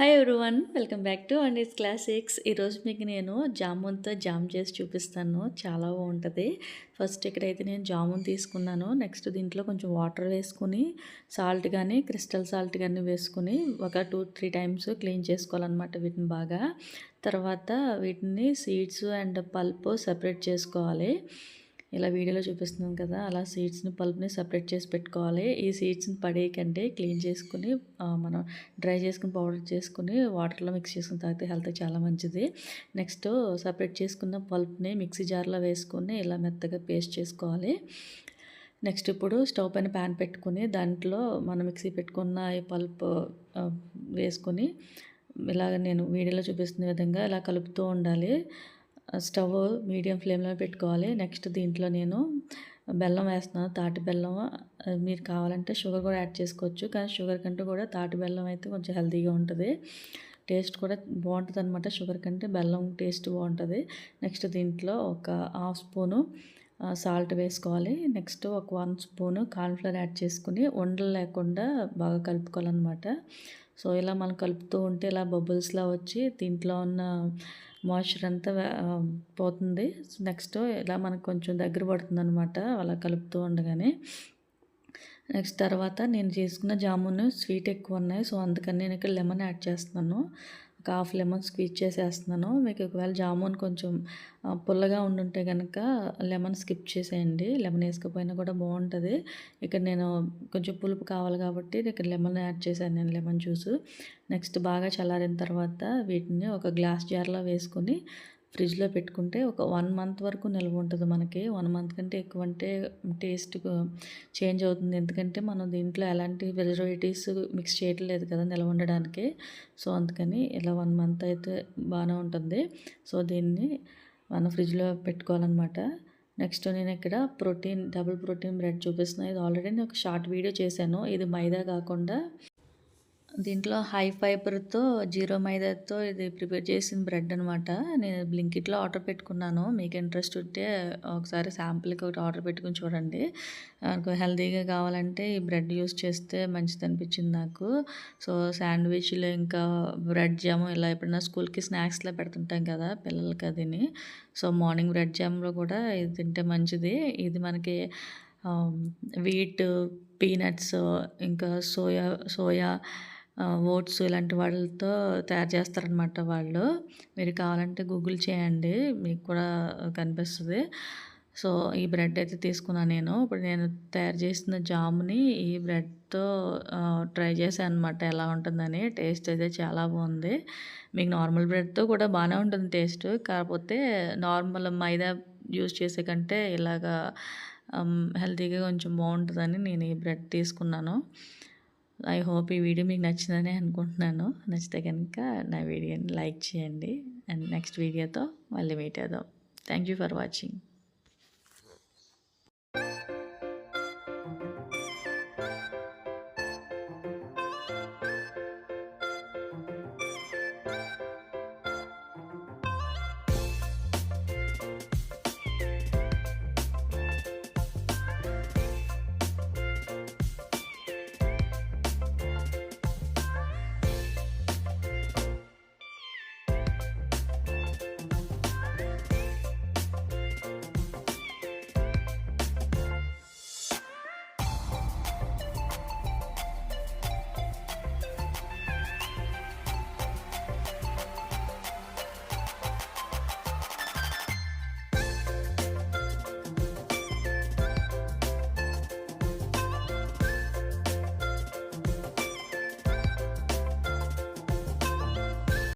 Hi everyone welcome back to class classics ఈరోజు మీకు నేను జామున్తో జామ్ చేసి చూపిస్తాను. చాలా బాగుంటుంది. ఫస్ట్ ఇక్కడైతే నేను జామున్ తీసుకున్నాను. నెక్స్ట్ దీంట్లో కొంచెం వాటర్ వేసుకుని సాల్ట్ కానీ క్రిస్టల్ సాల్ట్ కానీ వేసుకుని ఒక టూ త్రీ టైమ్స్ క్లీన్ చేసుకోవాలన్నమాట వీటిని బాగా. తర్వాత వీటిని సీడ్స్ అండ్ పల్ప్ సపరేట్ చేసుకోవాలి. ఇలా వీడియోలో చూపిస్తున్నాం కదా అలా సీడ్స్ని పల్ప్ని సపరేట్ చేసి పెట్టుకోవాలి. ఈ సీడ్స్ని పడేయకంటే క్లీన్ చేసుకుని మనం డ్రై చేసుకుని పౌడర్ చేసుకుని వాటర్లో మిక్స్ చేసుకుని తాగితే హెల్త్ చాలా మంచిది. నెక్స్ట్ సపరేట్ చేసుకున్న పల్ప్ని మిక్సీ జార్లో వేసుకొని ఇలా మెత్తగా పేస్ట్ చేసుకోవాలి. నెక్స్ట్ ఇప్పుడు స్టవ్ పైన ప్యాన్ పెట్టుకుని దాంట్లో మనం మిక్సీ పెట్టుకున్న ఈ పల్ప్ వేసుకొని ఇలాగ నేను వీడియోలో చూపిస్తున్న విధంగా ఇలా కలుపుతూ ఉండాలి. స్టవ్ మీడియం ఫ్లేమ్లో పెట్టుకోవాలి. నెక్స్ట్ దీంట్లో నేను బెల్లం వేస్తున్నాను. తాటి బెల్లం మీరు కావాలంటే షుగర్ కూడా యాడ్ చేసుకోవచ్చు. కానీ షుగర్ కంటే కూడా తాటి బెల్లం అయితే కొంచెం హెల్తీగా ఉంటుంది. టేస్ట్ కూడా బాగుంటుంది అనమాట షుగర్ కంటే బెల్లం టేస్ట్ బాగుంటుంది. నెక్స్ట్ దీంట్లో ఒక హాఫ్ స్పూను సాల్ట్ వేసుకోవాలి. నెక్స్ట్ ఒక వన్ స్పూను కార్న్ఫ్లవర్ యాడ్ చేసుకుని ఉండలు లేకుండా బాగా కలుపుకోవాలన్నమాట. సో ఇలా మనం కలుపుతూ ఉంటే ఇలా బబుల్స్లా వచ్చి దీంట్లో ఉన్న మాయిశ్చర్ అంతా పోతుంది. నెక్స్ట్ ఇలా మనకు కొంచెం దగ్గర పడుతుంది అనమాట అలా కలుపుతూ ఉండగానే. నెక్స్ట్ తర్వాత నేను చేసుకున్న జామున్ స్వీట్ ఎక్కువ ఉన్నాయి సో అందుకని నేను ఇక్కడ లెమన్ యాడ్ చేస్తున్నాను. ఒక హాఫ్ లెమన్ స్క్వీజ్ చేసేస్తున్నాను. మీకు ఒకవేళ జామున్ కొంచెం పుల్లగా ఉండుంటే కనుక లెమన్ స్కిప్ చేసేయండి. లెమన్ వేసుకపోయినా కూడా బాగుంటుంది. ఇక్కడ నేను కొంచెం పులుపు కావాలి కాబట్టి ఇక్కడ లెమన్ యాడ్ చేశాను నేను లెమన్ జ్యూస్. నెక్స్ట్ బాగా చల్లారిన తర్వాత వీటిని ఒక గ్లాస్ జార్లో వేసుకొని ఫ్రిడ్జ్లో పెట్టుకుంటే ఒక వన్ మంత్ వరకు నిల్వ ఉంటుంది మనకి. వన్ మంత్ కంటే ఎక్కువ అంటే టేస్ట్ చేంజ్ అవుతుంది. ఎందుకంటే మనం దీంట్లో ఎలాంటి ప్రిజర్వేటివ్స్ మిక్స్ చేయట్లేదు కదా నిల్వ ఉండడానికి. సో అందుకని ఇలా వన్ మంత్ అయితే బాగానే ఉంటుంది. సో దీన్ని మనం ఫ్రిడ్జ్లో పెట్టుకోవాలన్నమాట. నెక్స్ట్ నేను ఇక్కడ ప్రోటీన్ డబుల్ ప్రోటీన్ బ్రెడ్ చూపిస్తున్నాను ఇది ఆల్రెడీ నేను ఒక షార్ట్ వీడియో చేశాను. ఇది మైదా కాకుండా దీంట్లో హై ఫైబర్తో జీరో మైదాతో ఇది ప్రిపేర్ చేసిన బ్రెడ్ అనమాట నేను బ్లింకిట్లో ఆర్డర్ పెట్టుకున్నాను. మీకు ఇంట్రెస్ట్ ఉంటే ఒకసారి శాంపుల్కి ఒకటి ఆర్డర్ పెట్టుకుని చూడండి. నాకు హెల్తీగా కావాలంటే ఈ బ్రెడ్ యూస్ చేస్తే మంచిది అనిపించింది నాకు. సో శాండ్విచ్లు ఇంకా బ్రెడ్ జాము ఇలా ఎప్పుడైనా స్కూల్కి స్నాక్స్లో పెడుతుంటాం కదా పిల్లలకి అదిని. సో మార్నింగ్ బ్రెడ్ జామ్లో కూడా ఇది తింటే మంచిది. ఇది మనకి వీట్ పీనట్స్ ఇంకా సోయా సోయా ఓట్స్ ఇలాంటి వాళ్ళతో తయారు చేస్తారనమాట వాళ్ళు. మీరు కావాలంటే గూగుల్ చేయండి మీకు కూడా కనిపిస్తుంది. సో ఈ బ్రెడ్ అయితే తీసుకున్నాను నేను. ఇప్పుడు నేను తయారు చేసిన జామ్ని ఈ బ్రెడ్తో ట్రై చేశాను అనమాట ఎలా ఉంటుందని. టేస్ట్ అయితే చాలా బాగుంది. మీకు నార్మల్ బ్రెడ్తో కూడా బాగానే ఉంటుంది టేస్ట్. కాకపోతే నార్మల్ మైదా యూజ్ చేసే కంటే ఇలాగా హెల్తీగా కొంచెం బాగుంటుందని నేను ఈ బ్రెడ్ తీసుకున్నాను. ఐ హోప్ ఈ వీడియో మీకు నచ్చిందని అనుకుంటున్నాను. నచ్చితే కనుక నా వీడియోని లైక్ చేయండి. అండ్ నెక్స్ట్ వీడియోతో మళ్ళీ మీట్ అవుదాం. Thank you for watching